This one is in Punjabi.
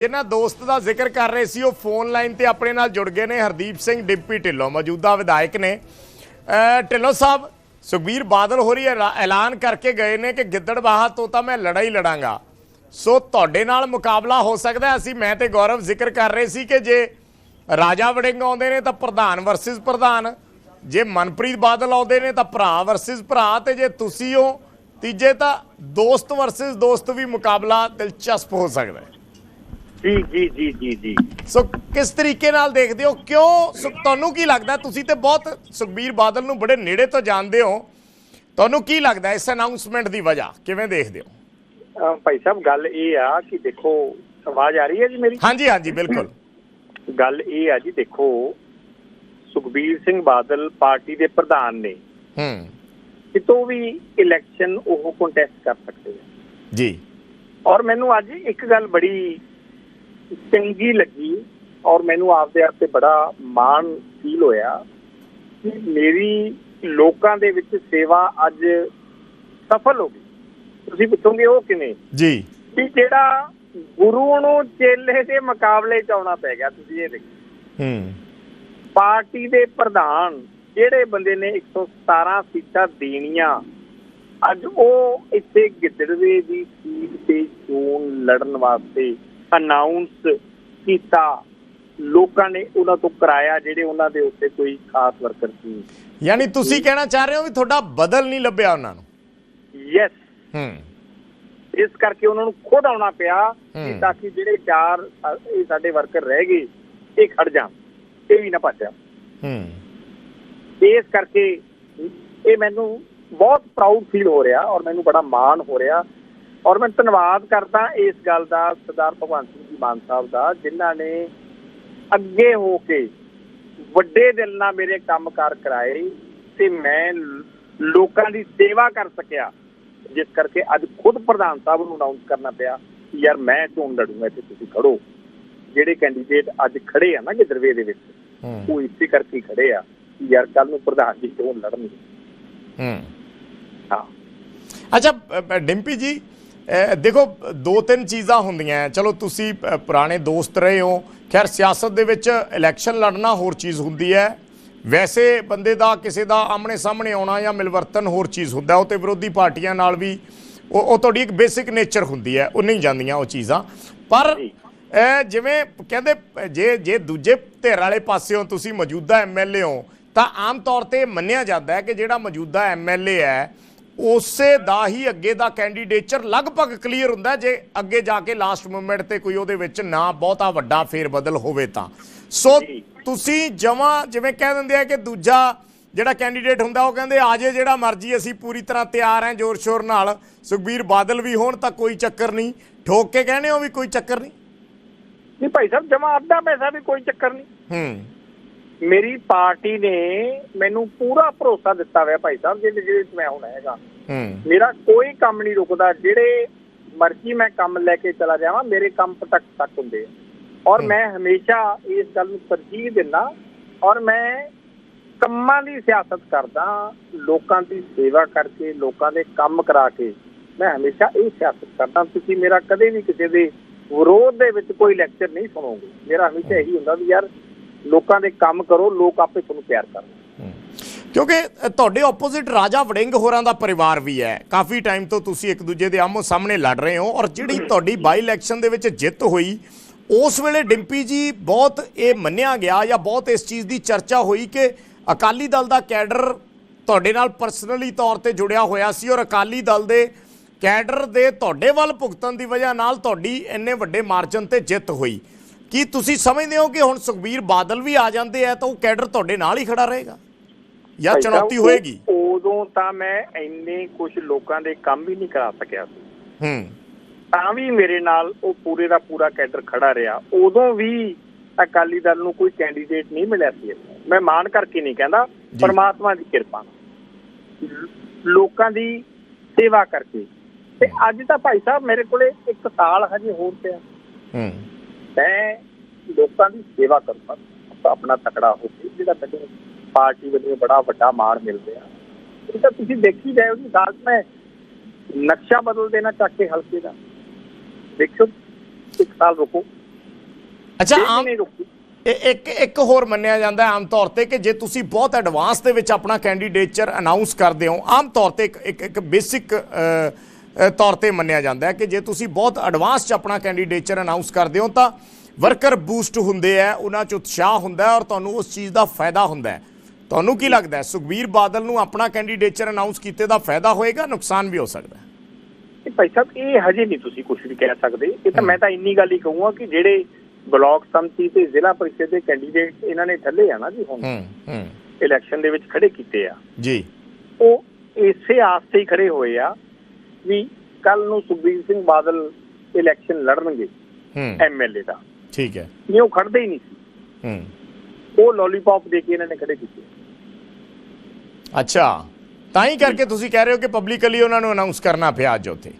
ਜਿਨ੍ਹਾਂ ਦੋਸਤ ਦਾ ਜ਼ਿਕਰ ਕਰ ਰਹੇ ਸੀ, ਉਹ ਫੋਨ ਲਾਈਨ ਤੇ ਆਪਣੇ ਨਾਲ ਜੁੜ ਗਏ ਨੇ। ਹਰਦੀਪ ਸਿੰਘ, ਡਿੰਪੀ ਢਿੱਲੋਂ, ਮੌਜੂਦਾ ਵਿਧਾਇਕ ਨੇ। ਢਿੱਲੋਂ ਸਾਹਿਬ, ਸੁਖਬੀਰ ਬਾਦਲ ਹੋਰੀ ਐਲਾ- ਐਲਾਨ ਕਰਕੇ ਗਏ ਨੇ ਕਿ ਗਿੱਦੜਬਾਹਾ ਤੋਂ ਤਾਂ ਮੈਂ ਲੜਾ ਹੀ ਲੜਾਂਗਾ। ਸੋ ਤੁਹਾਡੇ ਨਾਲ ਮੁਕਾਬਲਾ ਹੋ ਸਕਦਾ ਅਸੀਂ, ਮੈਂ ਤੇ ਗੌਰਵ ਜ਼ਿਕਰ ਕਰ ਰਹੇ ਸੀ ਕਿ ਜੇ ਰਾਜਾ ਵੜਿੰਗ ਆਉਂਦੇ ਨੇ ਤਾਂ ਪ੍ਰਧਾਨ ਵਰਸਸ ਪ੍ਰਧਾਨ, ਜੇ ਮਨਪ੍ਰੀਤ ਬਾਦਲ ਆਉਂਦੇ ਨੇ ਤਾਂ ਭਰਾ ਵਰਸਸ ਭਰਾ ਤੇ ਜੇ ਤੁਸੀਂ ਹੋ, ਤੀਜੇ ਤਾਂ ਦੋਸਤ ਵਰਸਸ ਦੋਸਤ ਵੀ ਮੁਕਾਬਲਾ ਦਿਲਚਸਪ ਹੋ ਸਕਦਾ ਜੀ ਜੀ ਜੀ ਜੀ ਜੀ। ਸੋ ਕਿਸ ਤਰੀਕੇ ਨਾਲ ਦੇਖਦੇ ਹੋ? ਕਿਉਂ? ਸੁ- ਤੁਹਾਨੂੰ ਕੀ ਲੱਗਦਾ? ਤੁਸੀਂ ਤੇ ਬਹੁਤ ਸੁਖਬੀਰ ਬਾਦਲ ਨੂੰ ਬੜੇ ਨੇੜੇ ਤੋਂ ਜਾਣਦੇ ਹੋ। ਤੁਹਾਨੂੰ ਕੀ ਲੱਗਦਾ ਇਸ ਅਨਾਉਂਸਮੈਂਟ ਦੀ ਵਜ੍ਹਾ? ਕਿਵੇਂ ਦੇਖਦੇ ਹੋ? ਭਾਈ ਸਾਹਿਬ ਗੱਲ ਇਹ ਆ ਕਿ ਦੇਖੋ ਆਵਾਜ਼ ਆ ਰਹੀ ਹੈ ਜੀ ਮੇਰੀ? ਹਾਂਜੀ ਹਾਂਜੀ ਬਿਲਕੁਲ। ਗੱਲ ਇਹ ਆ ਜੀ ਦੇਖੋ ਸੁਖਬੀਰ ਸਿੰਘ ਬਾਦਲ ਪਾਰਟੀ ਦੇ ਪ੍ਰਧਾਨ ਨੇ। ਹੂੰ। ਕਿਤੋਂ ਵੀ ਇਲੈਕਸ਼ਨ ਉਹ ਕੰਟੈਸਟ ਕਰ ਸਕਦੇ ਆ। ਜੀ। ਔਰ ਮੈਨੂੰ ਅੱਜ ਇੱਕ ਗੱਲ ਬੜੀ ਚੰਗੀ ਲੱਗੀ ਔਰ ਮੈਨੂੰ ਆਪਦੇ ਆਪ ਤੇ ਬੜਾ ਮਾਣ ਫੀਲ ਹੋਇਆ ਕਿ ਮੇਰੀ ਲੋਕਾਂ ਦੇ ਵਿੱਚ ਸੇਵਾ ਅੱਜ ਸਫਲ ਹੋ ਗਈ। ਤੁਸੀਂ ਪੁੱਛੋਗੇ ਉਹ ਕਿਵੇਂ? ਜੀ। ਕਿ ਜਿਹੜਾ ਗੁਰੂ ਨੂੰ ਚੇਲੇ ਦੇ ਮੁਕਾਬਲੇ ਚ ਆਉਣਾ ਪੈ ਗਿਆ ਤੁਸੀਂ ਇਹ ਦੇਖੋ। ਹੂੰ। ਪਾਰਟੀ ਦੇ ਪ੍ਰਧਾਨ ਜਿਹੜੇ ਬੰਦੇ ਨੇ 117 ਸੀਟਾਂ ਦੇਣੀਆਂ ਅੱਜ ਉਹ ਇੱਥੇ ਗਿੱਦੜਵੇ ਦੀ ਸੀਟ ਤੇ ਚੋਣ ਲੜਨ ਵਾਸਤੇ ਅਨਾਉਂਸ ਕੀਤਾ। ਲੋਕਾਂ ਨੇ ਉਹਨਾਂ ਤੋਂ ਕਰਾਇਆ ਜਿਹੜੇ ਉਹਨਾਂ ਦੇ ਉੱਤੇ ਕੋਈ ਖਾਸ ਵਰਕਰ ਸੀ। ਯਾਨੀ ਤੁਸੀਂ ਕਹਿਣਾ ਚਾਹ ਰਹੇ ਹੋ ਵੀ ਤੁਹਾਡਾ ਬਦਲ ਨਹੀਂ ਲੱਭਿਆ ਉਹਨਾਂ ਨੂੰ? ਯੈਸ ਹੂੰ। ਇਸ ਕਰਕੇ ਉਹਨਾਂ ਨੂੰ ਖੁਦ ਆਉਣਾ ਪਿਆ ਕਿ। ਤਾਂ ਕਿ ਜਿਹੜੇ ਚਾਰ ਇਹ ਸਾਡੇ ਵਰਕਰ ਰਹਿ ਗਏ ਇਹ ਖੜ ਜਾਣ ਇਹ ਵੀ ਨਾ ਭੱਜਣ ਹੂੰ। ਇਸ ਕਰਕੇ ਇਹ ਮੈਨੂੰ ਬਹੁਤ ਪ੍ਰਾਊਡ ਫੀਲ ਹੋ ਰਿਹਾ ਔਰ ਮੈਨੂੰ ਬੜਾ ਮਾਣ ਹੋ ਰਿਹਾ ਔਰ ਮੈਂ ਧੰਨਵਾਦ ਕਰਦਾ ਇਸ ਗੱਲ ਦਾ ਸਰਦਾਰ ਭਗਵੰਤ ਸਿੰਘ ਜੀ ਮਾਨ ਸਾਹਿਬ ਦਾ ਜਿਨ੍ਹਾਂ ਨੇ ਅੱਗੇ ਹੋ ਕੇ ਵੱਡੇ ਦਿਲ ਨਾਲ ਮੇਰੇ ਕੰਮਕਾਰ ਕਰਾਏ ਤੇ ਮੈਂ ਲੋਕਾਂ ਦੀ ਸੇਵਾ ਕਰ ਸਕਿਆ ਜਿਸ ਕਰਕੇ ਅੱਜ ਖੁਦ ਪ੍ਰਧਾਨ ਸਾਹਿਬ ਨੂੰ ਅਨਾਉਂਸ ਕਰਨਾ ਪਿਆ ਕਿ ਯਾਰ ਮੈਂ ਚੋਣ ਲੜੂੰਗਾ ਤੇ ਤੁਸੀਂ ਖੜੋ। ਜਿਹੜੇ ਕੈਂਡੀਡੇਟ ਅੱਜ ਖੜੇ ਆ ਨਾ ਗਿੱਦੜਵੇ ਦੇ ਵਿੱਚ ਉਹ ਇਸੇ ਕਰਕੇ ਖੜੇ ਆ ਕਿ ਯਾਰ ਕੱਲ ਨੂੰ ਪ੍ਰਧਾਨ ਜੀ ਚੋਣ ਲੜਨਗੇ। ਹੂੰ। ਹਾਂ। ਅੱਛਾ ਡਿੰਪੀ ਜੀ ਦੇਖੋ ਦੋ ਤਿੰਨ ਚੀਜ਼ਾਂ ਹੁੰਦੀਆਂ। ਚਲੋ ਤੁਸੀਂ ਪੁਰਾਣੇ ਦੋਸਤ ਰਹੇ ਹੋ। ਖੈਰ ਸਿਆਸਤ ਦੇ ਵਿੱਚ ਇਲੈਕਸ਼ਨ ਲੜਨਾ ਹੋਰ ਚੀਜ਼ ਹੁੰਦੀ ਹੈ ਵੈਸੇ ਬੰਦੇ ਦਾ ਕਿਸੇ ਦਾ ਆਮਣੇ ਸਾਹਮਣੇ ਆਉਣਾ ਜਾਂ ਮਿਲਵਰਤਨ ਹੋਰ ਚੀਜ਼ ਹੁੰਦਾ ਉਹ ਤੇ ਵਿਰੋਧੀ ਪਾਰਟੀਆਂ ਨਾਲ ਵੀ ਉਹ ਉਹ ਤੁਹਾਡੀ ਇੱਕ ਬੇਸਿਕ ਨੇਚਰ ਹੁੰਦੀ ਹੈ ਉਹ ਨਹੀਂ ਜਾਂਦੀਆਂ ਉਹ ਚੀਜ਼ਾਂ। ਪਰ ਜਿਵੇਂ ਕਹਿੰਦੇ ਜੇ ਜੇ ਦੂਜੇ ਧਿਰ ਵਾਲੇ ਪਾਸਿਓਂ ਤੁਸੀਂ ਮੌਜੂਦਾ ਐਮਐਲਏ ਹੋ ਤਾਂ ਆਮ ਤੌਰ ਤੇ ਮੰਨਿਆ ਜਾਂਦਾ ਹੈ ਕਿ ਜਿਹੜਾ ਮੌਜੂਦਾ ਐਮਐਲਏ ਹੈ ਉਸੇ ਦਾ ਹੀ ਅੱਗੇ ਦਾ ਕੈਂਡੀਡੇਚਰ ਲਗਭਗ ਕਲੀਅਰ ਹੁੰਦਾ ਜੇ ਅੱਗੇ ਜਾ ਕੇ ਲਾਸਟ ਮੂਮੈਂਟ ਤੇ ਕੋਈ ਉਹਦੇ ਵਿੱਚ ਨਾ ਬਹੁਤਾ ਵੱਡਾ ਫੇਰ ਬਦਲ ਹੋਵੇ ਤਾਂ। ਸੋ। ਤੁਸੀਂ ਜਮਾਂ ਜਿਵੇਂ ਕਹਿ ਦਿੰਦੇ ਆ ਕਿ ਦੂਜਾ ਜਿਹੜਾ ਕੈਂਡੀਡੇਟ ਹੁੰਦਾ ਉਹ ਕਹਿੰਦੇ ਆ ਜੇ ਜਿਹੜਾ ਮਰਜ਼ੀ ਅਸੀਂ ਪੂਰੀ ਤਰ੍ਹਾਂ ਤਿਆਰ ਹਾਂ ਜ਼ੋਰ ਸ਼ੋਰ ਨਾਲ ਸੁਖਬੀਰ ਬਾਦਲ ਵੀ ਹੋਣ ਤਾਂ ਕੋਈ ਚੱਕਰ ਨਹੀਂ। ਠੋਕ ਕੇ ਕਹਿੰਦੇ ਹੋ ਵੀ ਕੋਈ ਚੱਕਰ ਨਹੀਂ? ਨਹੀਂ ਭਾਈ ਸਾਹਿਬ ਜਮਾ ਅੱਧਾ ਪੈਸਾ ਵੀ ਕੋਈ ਚੱਕਰ ਨਹੀਂ। ਹੂੰ। ਮੇਰੀ ਪਾਰਟੀ ਨੇ ਮੈਨੂੰ ਪੂਰਾ ਭਰੋਸਾ ਦਿੱਤਾ ਹੋਇਆ ਭਾਈ ਸਾਹਿਬ ਜਿਹਦੇ ਜਿਹਦੇ 'ਚ ਮੈਂ ਹੁਣ ਹੈਗਾ। ਮੇਰਾ ਕੋਈ ਕੰਮ ਨਹੀਂ ਰੁਕਦਾ ਜਿਹੜੇ ਮਰਜ਼ੀ ਮੈਂ ਕੰਮ ਲੈ ਕੇ ਚਲਾ ਜਾਵਾਂ ਮੇਰੇ ਕੰਮ ਪਟਕ ਤੱਕ ਹੁੰਦੇ ਆ। ਔਰ। ਮੈਂ ਹਮੇਸ਼ਾ ਇਸ ਗੱਲ ਨੂੰ ਤਰਜੀਹ ਦਿੰਦਾ ਔਰ ਮੈਂ ਕੰਮਾਂ ਦੀ ਸਿਆਸਤ ਕਰਦਾ ਲੋਕਾਂ ਦੀ ਸੇਵਾ ਕਰਕੇ ਲੋਕਾਂ ਦੇ ਕੰਮ ਕਰਾ ਕੇ ਮੈਂ ਹਮੇਸ਼ਾ ਇਹ ਸਿਆਸਤ ਕਰਦਾ। ਤੁਸੀਂ ਮੇਰਾ ਕਦੇ ਵੀ ਕਿਸੇ ਦੇ ਵਿਰੋਧ ਦੇ ਵਿੱਚ ਕੋਈ ਲੈਕਚਰ ਨਹੀਂ ਸੁਣੋਗੇ। ਮੇਰਾ ਹਮੇਸ਼ਾ ਇਹੀ ਹੁੰਦਾ ਵੀ ਯਾਰ ਲੋਕਾਂ ਦੇ ਕੰਮ ਕਰੋ, ਲੋਕ ਆਪੇ ਤੁਹਾਨੂੰ ਪਿਆਰ ਕਰਨਗੇ। ਕਿਉਂਕਿ ਤੁਹਾਡੇ ਆਪੋਜ਼ਿਟ ਰਾਜਾ ਵੜਿੰਗ ਹੋਰਾਂ ਦਾ ਪਰਿਵਾਰ ਵੀ ਹੈ। ਕਾਫੀ ਟਾਈਮ ਤੋਂ ਤੁਸੀਂ ਇੱਕ ਦੂਜੇ ਦੇ ਆਮੋ ਸਾਹਮਣੇ ਲੜ ਰਹੇ ਹੋ ਔਰ ਜਿਹੜੀ ਤੁਹਾਡੀ ਬਾਈ ਇਲੈਕਸ਼ਨ ਦੇ ਵਿੱਚ ਜਿੱਤ ਹੋਈ, ਉਸ ਵੇਲੇ ਡਿੰਪੀ ਜੀ ਬਹੁਤ ਇਹ ਮੰਨਿਆ ਗਿਆ ਜਾਂ ਬਹੁਤ ਇਸ ਚੀਜ਼ ਦੀ ਚਰਚਾ ਹੋਈ ਕਿ ਅਕਾਲੀ ਦਲ ਦਾ ਕੈਡਰ ਤੁਹਾਡੇ ਨਾਲ ਪਰਸਨਲੀ ਤੌਰ ਤੇ ਜੁੜਿਆ ਹੋਇਆ ਸੀ ਔਰ ਅਕਾਲੀ ਦਲ ਦੇ ਕੈਡਰ ਦੇ ਤੁਹਾਡੇ ਵੱਲ ਭੁਗਤਣ ਦੀ ਵਜ੍ਹਾ ਨਾਲ ਤੁਹਾਡੀ ਇੰਨੇ ਵੱਡੇ ਮਾਰਜਨ ਤੇ ਜਿੱਤ ਹੋਈ। ਕੀ ਤੁਸੀਂ ਸਮਝਦੇ ਹੋ ਕਿ ਹੁਣ ਸੁਖਬੀਰ ਬਾਦਲ ਵੀ ਆ ਜਾਂਦੇ ਆ ਤਾਂ ਉਹ ਕੈਡਰ ਤੁਹਾਡੇ ਨਾਲ ਹੀ ਖੜਾ ਰਹੇਗਾ? ਜਾਂ ਚੁਣੌਤੀ ਹੋਏਗੀ? ਉਦੋਂ ਤਾਂ ਮੈਂ ਇੰਨੇ ਕੁਝ ਲੋਕਾਂ ਦੇ ਕੰਮ ਵੀ ਨਹੀਂ ਕਰਾ ਸਕਿਆ ਸੀ। ਹੂੰ। ਤਾਂ ਵੀ ਮੇਰੇ ਨਾਲ ਉਹ ਪੂਰੇ ਦਾ ਪੂਰਾ ਕੈਡਰ ਖੜਾ ਰਿਹਾ। ਉਦੋਂ ਵੀ ਅਕਾਲੀ ਦਲ ਨੂੰ ਕੋਈ ਕੈਂਡੀਡੇਟ ਨਹੀਂ ਮਿਲਿਆ ਸੀ। ਮੈਂ ਮਾਣ ਕਰਕੇ ਨਹੀਂ ਕਹਿੰਦਾ। ਪਰਮਾਤਮਾ ਦੀ ਕਿਰਪਾ ਨਾਲ। ਲੋਕਾਂ ਦੀ ਸੇਵਾ ਕਰਕੇ। ਤੇ ਅੱਜ ਤਾਂ ਭਾਈ ਸਾਹਿਬ ਮੇਰੇ ਕੋਲੇ ਇੱਕ ਸਾਲ ਹਜੇ ਹੋਰ ਪਿਆ। ਹੂੰ। ਮੈਂ ਲੋਕਾਂ ਦੀ ਸੇਵਾ ਕਰੂੰਗਾ ਆਪਣਾ ਤਕੜਾ ਹੋ ਕੇ ਜਿਹੜਾ ਮੈਨੂੰ ਪਾਰਟੀ ਵੱਲੋਂ ਬੜਾ ਵੱਡਾ ਮਾਣ ਮਿਲ ਰਿਹਾ। ਇਹ ਤਾਂ ਤੁਸੀਂ ਦੇਖੀ ਜਾਓ ਜੀ 'ਚ ਮੈਂ ਨਕਸ਼ਾ ਬਦਲ ਦੇਣਾ ਚੱਕ ਕੇ ਹਲਕੇ ਦਾ। ਦੇਖੋ ਇੱਕ ਸਾਲ ਰੁਕੋ। ਅੱਛਾ, ਆਮ- ਨਹੀਂ ਰੁਕੀ? ਇਹ ਇੱਕ ਇੱਕ ਹੋਰ ਮੰਨਿਆ ਜਾਂਦਾ ਆਮ ਤੌਰ ਤੇ ਕਿ ਜੇ ਤੁਸੀਂ ਬਹੁਤ ਐਡਵਾਂਸ ਦੇ ਵਿੱਚ ਆਪਣਾ ਕੈਂਡੀਡੇਚਰ ਅਨਾਉਂਸ ਕਰਦੇ ਹੋ ਆਮ ਤੌਰ ਤੇ ਇੱਕ ਇੱਕ ਬੇਸਿਕ ਤੌਰ ਤੇ ਮੰਨਿਆ ਜਾਂਦਾ ਹੈ ਕਿ ਜੇ ਤੁਸੀਂ ਬਹੁਤ ਐਡਵਾਂਸ ਚ ਆਪਣਾ ਕੈਂਡੀਡੇਚਰ ਅਨਾਉਂਸ ਕਰਦੇ ਹੋ ਤਾਂ ਵਰਕਰ ਬੂਸਟ ਹੁੰਦੇ ਆ ਉਹਨਾਂ ਚ ਉਤਸ਼ਾਹ ਹੁੰਦਾ ਹੈ ਔਰ ਤੁਹਾਨੂੰ ਉਸ ਚੀਜ਼ ਦਾ ਫਾਇਦਾ ਹੁੰਦਾ ਹੈ। ਤੁਹਾਨੂੰ ਕੀ ਲੱਗਦਾ ਹੈ ਸੁਖਬੀਰ ਬਾਦਲ ਨੂੰ ਆਪਣਾ ਕੈਂਡੀਡੇਚਰ ਅਨਾਉਂਸ ਕੀਤੇ ਦਾ ਫਾਇਦਾ ਹੋਏਗਾ ਨੁਕਸਾਨ ਵੀ ਹੋ ਸਕਦਾ ਹੈ? ਭਾਈ ਸਾਹਿਬ ਇਹ ਹਜੇ ਨਹੀਂ ਤੁਸੀਂ ਕੁਝ ਵੀ ਕਹਿ ਸਕਦੇ। ਇਹ ਤਾਂ ਮੈਂ ਤਾਂ ਇੰਨੀ ਗੱਲ ਹੀ ਕਹੂੰਗਾ ਕਿ ਜਿਹੜੇ ਬਲਾਕ ਸੰਮਤੀ ਤੇ ਜ਼ਿਲ੍ਹਾ ਪਰਿਸ਼ਦ ਦੇ ਕੈਂਡੀਡੇਟ ਇਹਨਾਂ ਨੇ ਥੱਲੇ ਆ ਨਾ ਜੀ ਹੁਣ। ਹੂੰ ਹੂੰ ਇਲੈਕਸ਼ਨ ਦੇ ਵਿੱਚ ਖੜੇ ਕੀਤੇ ਆ। ਜੀ। ਉਹ ਇਸੇ ਆਸ ਤੇ ਹੀ ਖੜੇ ਹੋਏ ਆ ਵੀ ਕੱਲ ਨੂੰ ਸੁਖਬੀਰ ਸਿੰਘ ਬਾਦਲ ਇਲੈਕਸ਼ਨ ਲੜਨਗੇ ਐਮਐਲਏ ਦਾ। ਠੀਕ ਹੈ। ਨਹੀਂ ਉਹ ਖੜਦੇ ਹੀ ਨਹੀਂ ਸੀ ਹੂੰ। ਉਹ ਲੋਲੀਪੌਪ ਦੇ ਕੇ ਇਹਨਾਂ ਨੇ ਖੜੇ ਕੀਤੇ। ਅੱਛਾ। ਤਾਂ ਹੀ ਕਰਕੇ ਤੁਸੀਂ ਕਹਿ ਰਹੇ ਹੋ ਕਿ ਪਬਲਿਕਲੀ ਉਹਨਾਂ ਨੂੰ ਅਨਾਉਂਸ ਕਰਨਾ ਪਿਆ ਅੱਜ ਉੱਥੇ।